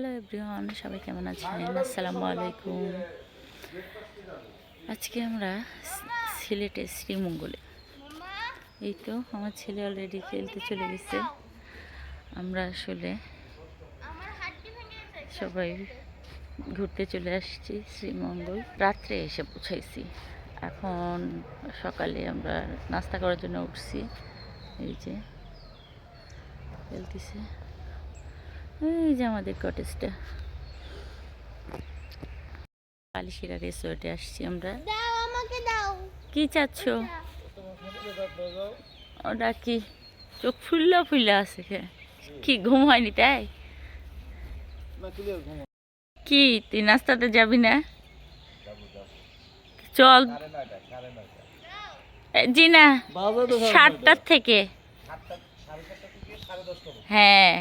Hello everyone, সবাই কেমন আছেন? আসসালামু আলাইকুম। আজকে আমরা সি- সিলেটের শ্রীমঙ্গলে। এই তো, আমার ছেলে অলরেডি খেলতে চলে গেছে। আমরা আসলে সবাই ঘুরতে চলে আসছি শ্রীমঙ্গল। রাত্রে এসে পৌঁছাইছি। এখন সকালে আমরা নাস্তা করার জন্য উঠছি। এই যে, খেলতেছে। এই যে আমাদের কটেজটা পালিশিরা রেসোর্টে আসছি আমরা। দাও আমাকে দাও। কি চাচ্ছ? ওটা। কি? চোখ ফুল্লা ফুল্লা আছে কে? কি ঘুম হয়নি তাই? কি তুই নাস্তাতে যাবি না? চল। জি না সাতটার থেকে। হ্যাঁ।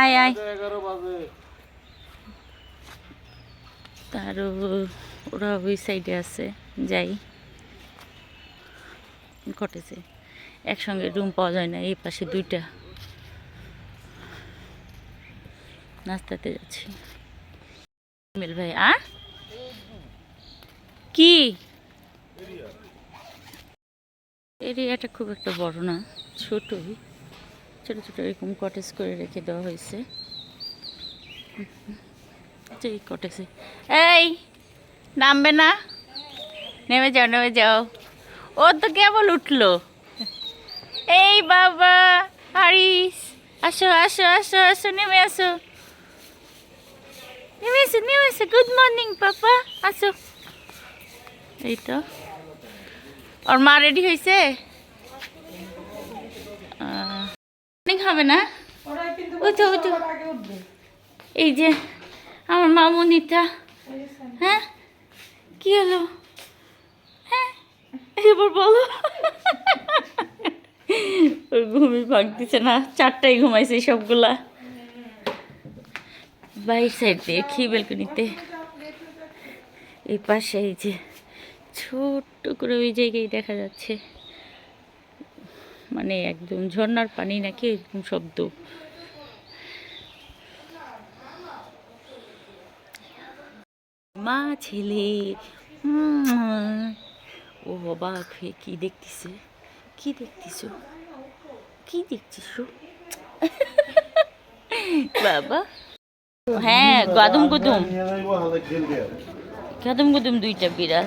আয় আয়। তারও ওরা ওই সাইডে আছে যাই। ঘটেছে। একসঙ্গে রুম পাওয়া যায় না এই পাশে দুইটা। নাস্তাতে যাচ্ছি। মিল ভাই আ? কি? এরিয়াটা খুব একটা বড় না ছোটই। ছোট ছোটো এরকম কটেজ করে রেখে দেওয়া হয়েছে। আচ্ছা, এই কটেজে এই নামবে না? নেমে যাও নেমে যাও। ও তো কেবল উঠল। এই বাবা হারিস আসো আসো আসো আসো নেমে আসো। নেমে এসো নেমে এসো। গুড মর্নিং পাপা আসো। এই তো। ওর মা রেডি হয়েছে অনেক হবে না? উঠো উঠো এই যে আমার মামুনিটা। হ্যাঁ? কি হলো? হ্যাঁ? এবার বলো। ওর ঘুমই ভাগতেছে না। চারটায় ঘুমাইছে সবগুলা। বাইর সাইড দিয়ে খেয়ে বেলকনিতে। এই পাশে এই যে ছোট্ট করে ওই জায়গায় দেখা যাচ্ছে। মানে একদম ঝর্ণার পানি নাকি এরকম শব্দ। মা, ছেলে। ও অবাক হয়ে কি দেখতেছে? কি দেখতেছ? কি দেখছিস বাবা। হ্যাঁ গাদুম গুদুম। গাদুম গুদুম দুইটা বিড়াল।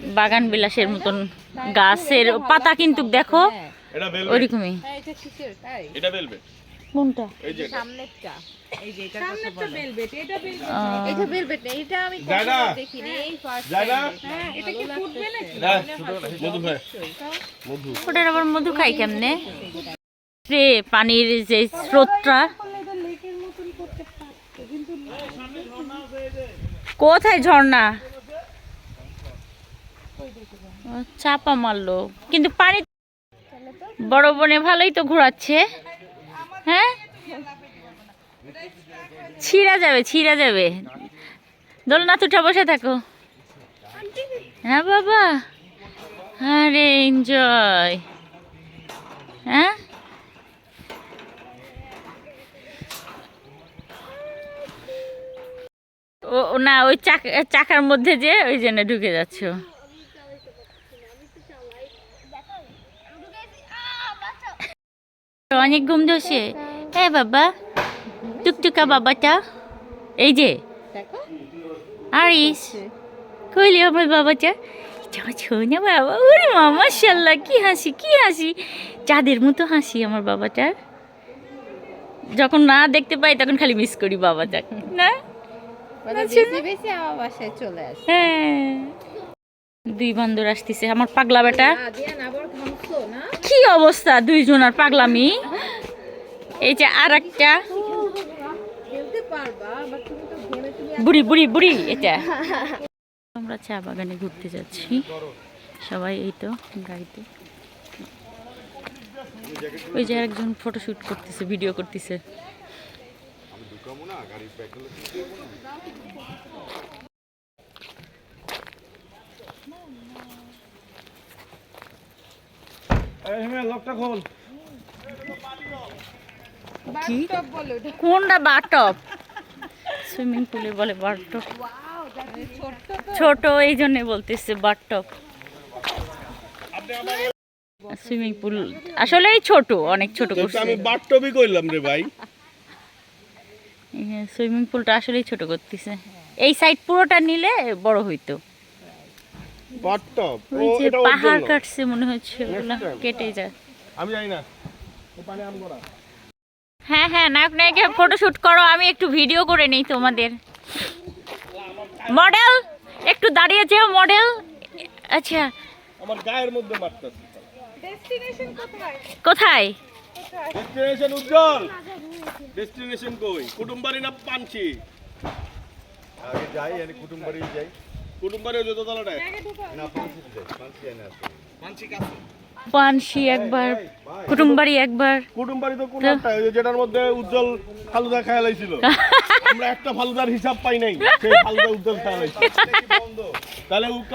হ্যাঁ বিলাসের মতন গাছের পাতা কিন্তু দেখো ওইরকমই। মধু ওটার আবার মধু খাই কেমনে? রে পানির যে স্রোতটা। করলে এটা লেকের মতন করতে পারতো কিন্তু কোথায় ঝর্ণা? চাপা মারলো। কিন্তু পানি বড় বনে ভালোই তো ঘোরাচ্ছে। হ্যাঁ? ছিঁড়া যাবে ছিঁড়া যাবে। দোলনা তুঠা বসে থাকো। হ্যাঁ বাবা? আরে এনজয় হ্যাঁ? ও, না, ওই চাক, চাকার মধ্যে যে ওই জন্য ঢুকে যাচ্ছ। অনেক ঘুম ধরছে। হ্যাঁ বাবা টুকটুকা বাবাটা এই যে। আরিস কইলি আমার বাবাটা? ছোনা বাবা ওরে মা মাশাল্লাহ কি হাসি কি হাসি। চাঁদের মতো হাসি আমার বাবাটার যখন না দেখতে পাই তখন খালি মিস করি বাবাটাকে না? না? আসে। হ্যাঁ। দুই বান্দর আসতেছে আমার পাগলা বেটা না দিয়া না আবার ঘামছো না কি অবস্থা দুইজনের পাগলামি? এই যে আর একটা বুড়ি বুড়ি বুড়ি এটা আমরা চা বাগানে ঘুরতে যাচ্ছি। সবাই এই তো গাড়িতে। ওই যে একজন ফটোশুট করতেছে ভিডিও করতেছে এই হিমেল লকটা খোল কি? কোনটা বাটপ সুইমিং পুলে বলে বাটপ ছোট এই জন্য বলতেছে বাটপ সুইমিং পুল আসলেই ছোট অনেক ছোট করছে। আমি বাট্টবি কইলাম রে ভাই। সুইমিং পুলটা আসলেই ছোট করতেছে। এই সাইড পুরোটা নিলে বড় হইতো। বাট্টব ওই যে পাহাড় কাটছে মনে হচ্ছে ওগুলা কেটে যায়। আমি জানি না। পানি আনব না হ্যাঁ হ্যাঁ নায়ক নায়িকা ফটোশুট করো আমি একটু ভিডিও করে নিই তোমাদের। মডেল একটু দাঁড়িয়ে যেও মডেল আচ্ছা। আমার গায়ের মধ্যে মারতেছে। ডেস্টিনেশন কোথায়? কোথায়? ডেস্টিনেশন উজ্জ্বল। ডেস্টিনেশন কই? কুটুমবাড়ি না পানছি আগে যাই আমি কুটুমবাড়ি যাই। পানসি একবার কুটুমবাড়ি একবার। কুটুমবাড়ি তো কোন একটা যেটার মধ্যে উজ্জ্বল ফালুদা খেয়াল হয়েছিল। আমরা একটা ফালুদার হিসাব পাই নাই সেই ফালুদা উজ্জ্বল খেয়াল তাহলে উ-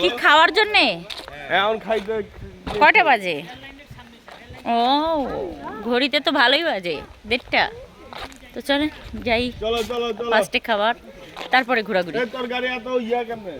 কি খাওয়ার জন্যে? এখন খাইতে কয়টা বাজে? ও ঘড়িতে তো ভালোই বাজে দেড়টা। তো চলে যাই। চলো চলো চলো। খাবার। তারপরে ঘোরাঘুরি। তোর গাড়ি এত ইয়া কেমনে?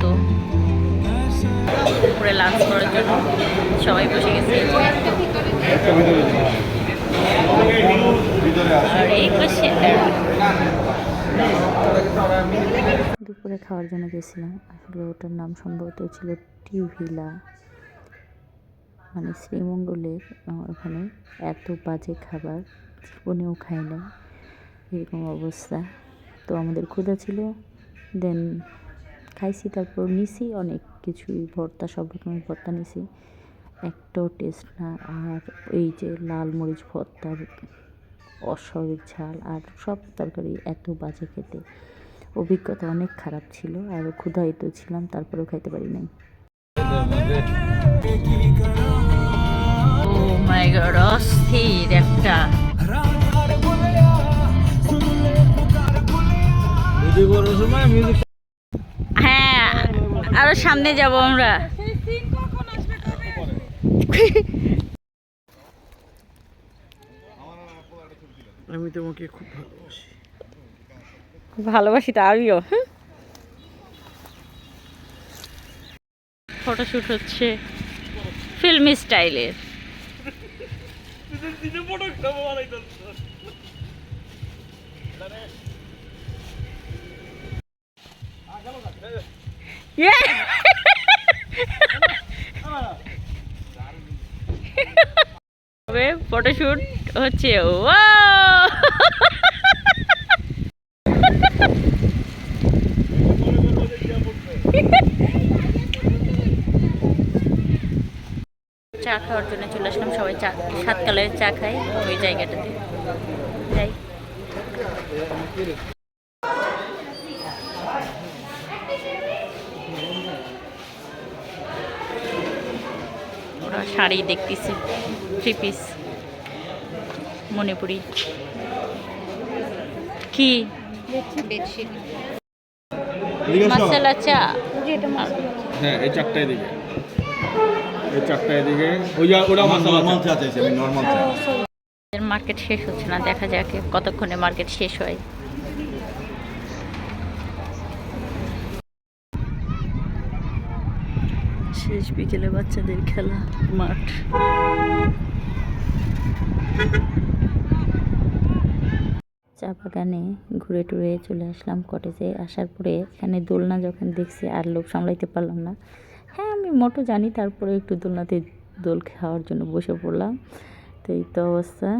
তো উপরে লাঞ্চ করার জন্য সবাই বসে গেছে। দুপুরে খাওয়ার জন্য গেছিলাম। আসলে ওটার নাম সম্ভবত ছিল টিভিলা। মানে শ্রীমঙ্গলের ওখানে এত বাজে খাবার জীবনেও খাই না এরকম অবস্থা। তো আমাদের ক্ষুধা ছিল দেন খাইছি তারপর নিছি অনেক কিছুই ভর্তা সব রকমের ভর্তা নিছি। একটাও টেস্ট না আর এই যে লাল মরিচ ভর্তার অস্বাভাবিক ঝাল আর সব তরকারি এত বাজে খেতে। অভিজ্ঞতা অনেক খারাপ ছিল আর ক্ষুধায়িত ছিলাম তারপরেও খাইতে পারি নাই। অস্থির একটা। আরও সামনে যাব আমরা। আমি তোমাকে খুব ভালোবাসি। ভালোবাসি তো আমিও ফটোশুট হচ্ছে ফিল্মি স্টাইলের ফটোশুট হচ্ছে ও চা খাওয়ার জন্য চলে আসলাম, সবাই চা, সাত চা খাই, ওই জায়গাটাতে। যাই। ওরা শাড়ি দেখতেছে থ্রি পিস মণিপুরি। কি? মশলা চা? হ্যাঁ এই চারটা এদিকে। এই চারটা এদিকে। ওই ওটা নর্মাল চা। চাইছি আমি নর্মাল চা। মার্কেট শেষ হচ্ছে না দেখা যাক কতক্ষণে মার্কেট শেষ হয়। শেষ বিকেলে বাচ্চাদের খেলা মাঠ। চা বাগানে ঘুরে টুরে চলে আসলাম কটেজে আসার পরে এখানে দোলনা যখন দেখছি আর লোক সামলাইতে পারলাম না। হ্যাঁ আমি মোটো জানি তারপরে একটু দোলনাতে দোল খাওয়ার জন্য বসে পড়লাম। তো এই তো অবস্থা।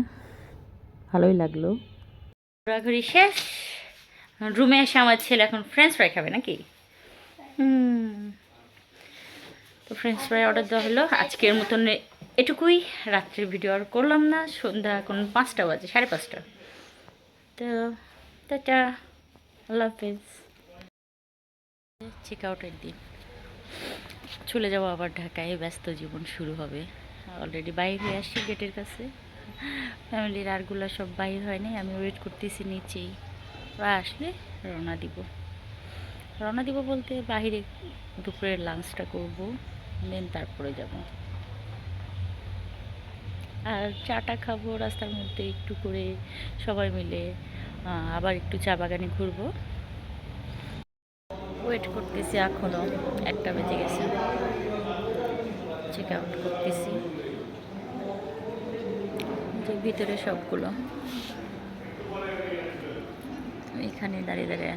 ভালোই লাগল। ঘোরাঘুরি শেষ? রুমে এসে আমার ছেলে এখন ফ্রেঞ্চ ফ্রাই খাবে নাকি? হুম। তো ফ্রেঞ্চ ফ্রাই অর্ডার দেওয়া হলো। আজকের মতন এটুকুই। রাত্রের ভিডিও আর করলাম না। সন্ধ্যা এখন পাঁচটা বাজে, সাড়ে পাঁচটা। তো, টাটা। আল্লাহ হাফেজ। চেক আউটের দিন। চলে যাব আবার ঢাকায়। ব্যস্ত জীবন শুরু হবে। অলরেডি বাইর হয়ে আসছি গেটের কাছে। ফ্যামিলির আরগুলো সব বাইর হয়নি আমি ওয়েট করতেছি নিচেই। ওরা আসলে রওনা দিব। রওনা দিব বলতে বাহিরে দুপুরের লাঞ্চটা করব। দেন তারপরে যাব। আর চাটা খাব, রাস্তার মধ্যে একটু করে সবাই মিলে। আবার একটু চা বাগানে ঘুরবো। ওয়েট করতেছি এখনও, একটা বেজে গেছে। চেক আউট করতেছি। যে ভিতরে সবগুলো। এখানে দাঁড়িয়ে দাঁড়িয়ে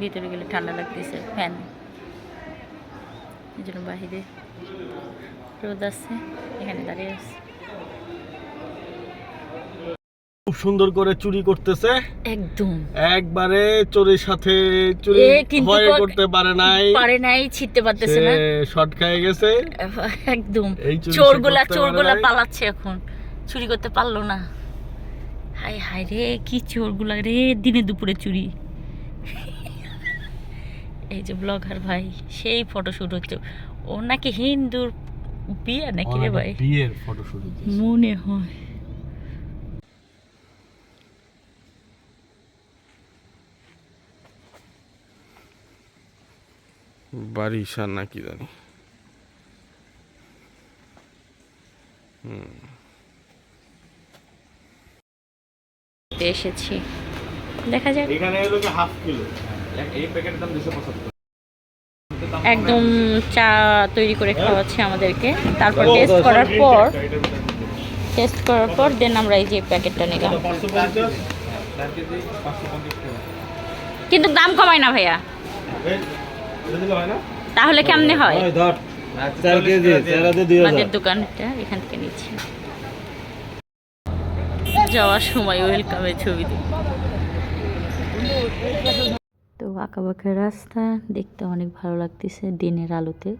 ভিতরে গেলে ঠান্ডা লাগতেছে ফ্যান এই জন্য বাহিরে রোদ আছে এখানে দাঁড়িয়ে আছে খুব সুন্দর করে চুরি করতেছে। একদম। একবারে চোরের সাথে চুরি ভয় করতে পারে নাই। পারে নাই ছিটতে পারতেছে না। শর্ট খেয়ে গেছে। একদম। চোরগুলা চোরগুলা পালাচ্ছে এখন। চুরি করতে পারল না। হাই হাই রে কি চোরগুলা রে দিনে দুপুরে চুরি। এই যে ব্লগার ভাই সেই ফটোশুট হচ্ছে। ও নাকি হিন্দুর বিয়ে নাকি রে ভাই? বিয়ের ফটো শুট মনে হয়। বারিশা নাকি জানি। এসেছি। দেখা যাক। এখানে হলো কি হাফ কিলো একদম চা তৈরি করে খাওয়াচ্ছে আমাদেরকে। তারপর টেস্ট করার পর টেস্ট করার পর দেন আমরা এই যে প্যাকেটটা নিলাম। কিন্তু দাম কমায় না ভাইয়া। তাহলে কেমনে হয়? আমাদের দোকানটা এখান থেকে নিচ্ছি। যাওয়ার সময় ওয়েলকামে ছবি দিই আঁকা বাঁকা রাস্তা, দেখতে অনেক ভালো লাগতেছে দিনের আলোতে।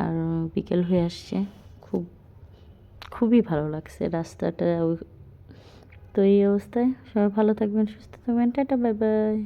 আর বিকেল হয়ে আসছে, খুব, খুবই ভালো লাগছে রাস্তাটা তো এই অবস্থায় সবাই ভালো থাকবেন, সুস্থ থাকবেন, টাটা, বাই বাই।